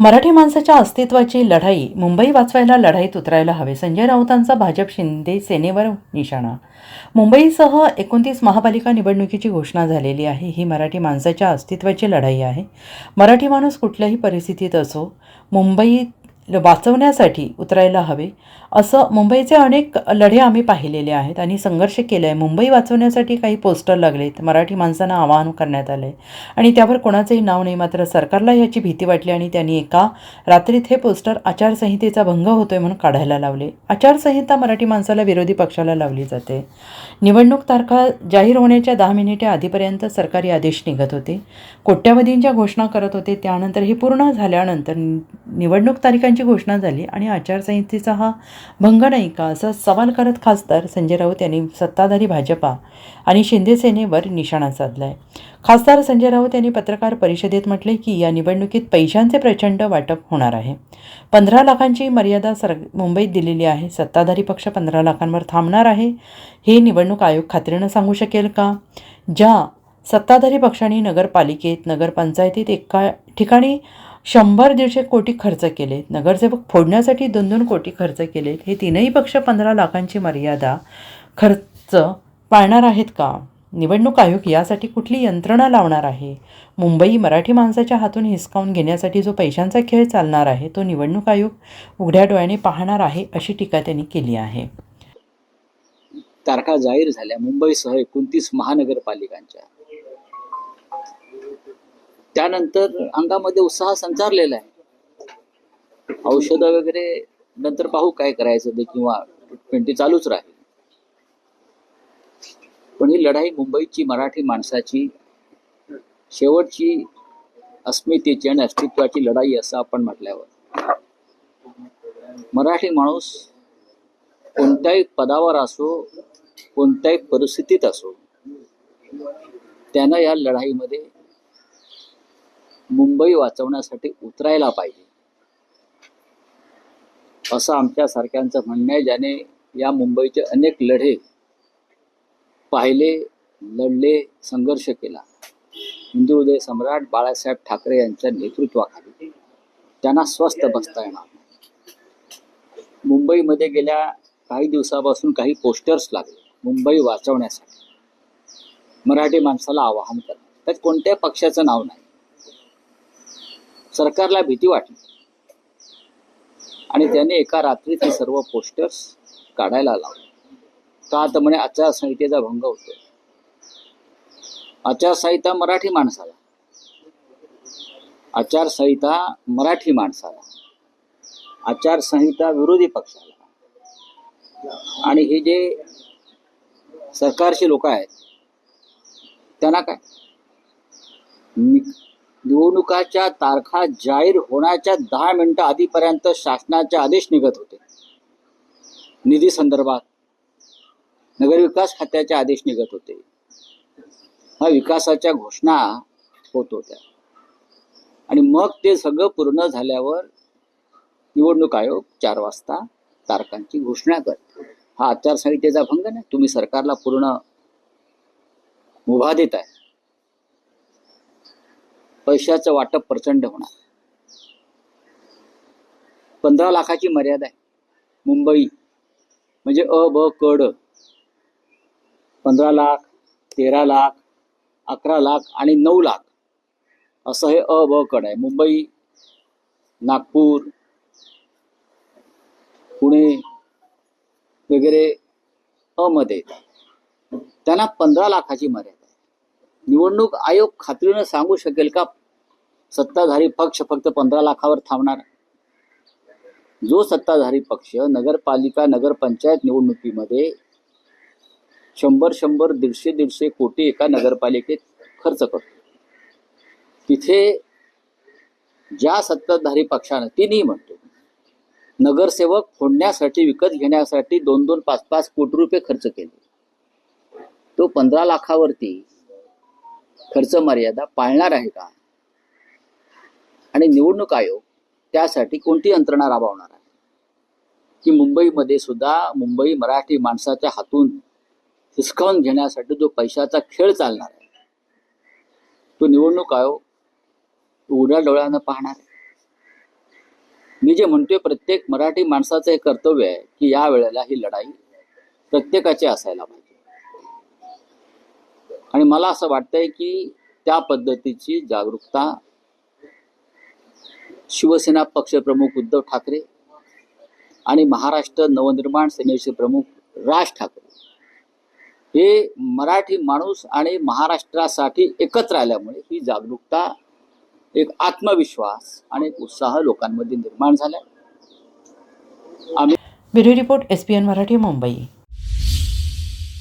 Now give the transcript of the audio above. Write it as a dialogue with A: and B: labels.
A: मराठी माणसाच्या अस्तित्वाची लढाई मुंबई वाचवायला लढाईत उतरायला हवे. संजय राऊतांचा भाजप शिंदे सेनेवर निशाणा. मुंबईसह एकोणतीस महापालिका निवडणुकीची घोषणा झालेली आहे. ही मराठी माणसाच्या अस्तित्वाची लढाई आहे. मराठी माणूस कुठल्याही परिस्थितीत असो मुंबईत वाचवण्यासाठी उतरायला हवे असं मुंबईचे अनेक लढे आम्ही पाहिलेले आहेत आणि संघर्ष केला आहे मुंबई वाचवण्यासाठी काही पोस्टर लागलेत. मराठी माणसांना आवाहन करण्यात आलं आहे आणि त्यावर कोणाचंही नाव नाही मात्र सरकारला याची भीती वाटली आणि त्यांनी एका रात्रीत हे पोस्टर आचारसंहितेचा भंग होतोय म्हणून काढायला लावले. आचारसंहिता मराठी माणसाला विरोधी पक्षाला लावली जाते. निवडणूक तारखा जाहीर होण्याच्या दहा मिनिटे आधीपर्यंत सरकारी आदेश निघत होते. कोट्यावधींच्या घोषणा करत होते. त्यानंतर हे पूर्ण झाल्यानंतर निवडणूक तारखांची घोषणा झाली आणि आचारसंहितेचा हा भंग नाही का असा सवाल करत खासदार संजय राऊत यांनी सत्ताधारी भाजपा आणि शिंदे सेनेवर निशाणा साधला आहे खासदार संजय राऊत यांनी पत्रकार परिषदेत म्हटले की या निवडणुकीत पैशांचे प्रचंड वाटप होणार आहे. पंधरा लाखांची मर्यादा सर मुंबईत दिलेली आहे. सत्ताधारी पक्ष पंधरा लाखांवर थांबणार आहे. हे निवडणूक आयोग खात्रीनं सांगू शकेल का? ज्या सत्ताधारी पक्षांनी नगरपालिकेत नगरपंचायतीत एका ठिकाणी शंभर दीडशे कोटी खर्च केले. नगरसेवक फोडण्यासाठी दोन दोन कोटी खर्च केलेत हे तीनही पक्ष पंधरा लाखांची मर्यादा खर्च पाळणार आहेत का? निवडणूक आयोग यासाठी कुठली यंत्रणा लावणार आहे? मुंबई मराठी माणसाच्या हातून हिसकावून घेण्यासाठी जो पैशांचा खेळ चालणार आहे तो निवडणूक आयोग उघड्या डोळ्याने पाहणार आहे अशी टीका त्यांनी केली आहे.
B: तारखा जाहीर झाल्या. मुंबईसह एकोणतीस महानगरपालिकांच्या. त्यानंतर अंगामध्ये उत्साह संचारलेला आहे. औषधं वगैरे नंतर पाहू काय करायचं ते किंवा ट्वेंटी चालूच राहील. पण ही लढाई मुंबईची मराठी माणसाची शेवटची अस्मितेची आणि अस्तित्वाची लढाई असं आपण म्हटल्यावर. मराठी माणूस कोणत्याही पदावर असो कोणत्याही परिस्थितीत असो त्यांना या लढाईमध्ये मुंबई वाचवण्यासाठी उतरायला पाहिजे. असं आमच्या सारख्यांचं म्हणणं आहे ज्याने या मुंबईचे अनेक लढे पाहिले लढले संघर्ष केला. हिंदू हृदय सम्राट बाळासाहेब ठाकरे यांच्या नेतृत्वाखाली त्यांना स्वस्थ बसता येणार मुंबईमध्ये गेल्या काही दिवसापासून काही पोस्टर्स लागले मुंबई वाचवण्यासाठी. मराठी माणसाला आवाहन करणं. त्यात कोणत्या पक्षाचं नाव नाही? सरकारला भीती वाटली. आणि त्याने एका रात्रीत ते सर्व पोस्टर्स काढायला लावले. का तर म्हणे आचारसंहितेचा भंग होतो आचारसंहिता मराठी माणसाला. आचारसंहिता मराठी माणसाला. आचारसंहिता विरोधी पक्षाला. आणि हे जे सरकारचे लोक आहेत त्यांना काय? निवडणुकाच्या तारखा जाहीर होण्याच्या दहा मिनिटं आधीपर्यंत शासनाचे आदेश निघत होते. निधी संदर्भात नगरविकास खात्याचे आदेश निघत होते. हा विकासाच्या घोषणा होत होत्या. आणि मग ते सगळं पूर्ण झाल्यावर निवडणूक आयोग चार वाजता तारखांची घोषणा करतो. हा आचारसंहितेचा भंग नाही. तुम्ही सरकारला पूर्ण मुभा देत आहे पैशाचं वाटप प्रचंड होणार. पंधरा लाखाची मर्यादा आहे. मुंबई म्हणजे अ ब कड पंधरा लाख तेरा लाख अकरा लाख आणि नऊ लाख. असं हे अ ब कड आहे. मुंबई नागपूर पुणे वगैरे अमध्ये त्यांना पंधरा लाखाची मर्यादा निवडणूक आयोग खात्रीनं सांगू शकेल का? सत्ताधारी पक्ष फक्त पंधरा लाखावर थांबणार. जो सत्ताधारी पक्ष नगरपालिका नगरपंचायत निवडणुकीमध्ये शंभर शंभर दीडशे दीडशे कोटी एका नगरपालिकेत खर्च करतो. तिथे ज्या सत्ताधारी पक्षानं तिन्ही म्हणतो नगरसेवक फोडण्यासाठी विकत घेण्यासाठी दोन दोन पाच पाच कोटी रुपये खर्च केले. तो पंधरा लाखावरती खर्च मर्यादा पाळणार आहे का? आणि निवडणूक आयोग त्यासाठी कोणती यंत्रणा राबवणार आहे? की मुंबईमध्ये सुद्धा मुंबई मराठी माणसाच्या हातून हिसकावून घेण्यासाठी जो पैशाचा खेळ चालणार आहे तो निवडणूक आयोग उघड्या डोळ्यानं पाहणार आहे. मी जे म्हणतोय प्रत्येक मराठी माणसाचं हे कर्तव्य आहे की या वेळेला ही लढाई प्रत्येकाची असायला पाहिजे. आणि मला असं वाटतंय की त्या पद्धतीची जागरूकता शिवसेना पक्षप्रमुख उद्धव ठाकरे आणि महाराष्ट्र नवनिर्माण सेनेचे प्रमुख राज ठाकरे हे मराठी माणूस आणि महाराष्ट्रासाठी एकत्र आल्यामुळे ही जागरूकता एक आत्मविश्वास आणि एक उत्साह लोकांमध्ये निर्माण झाला आम्ही
A: bureau report S P N Marathi Mumbai.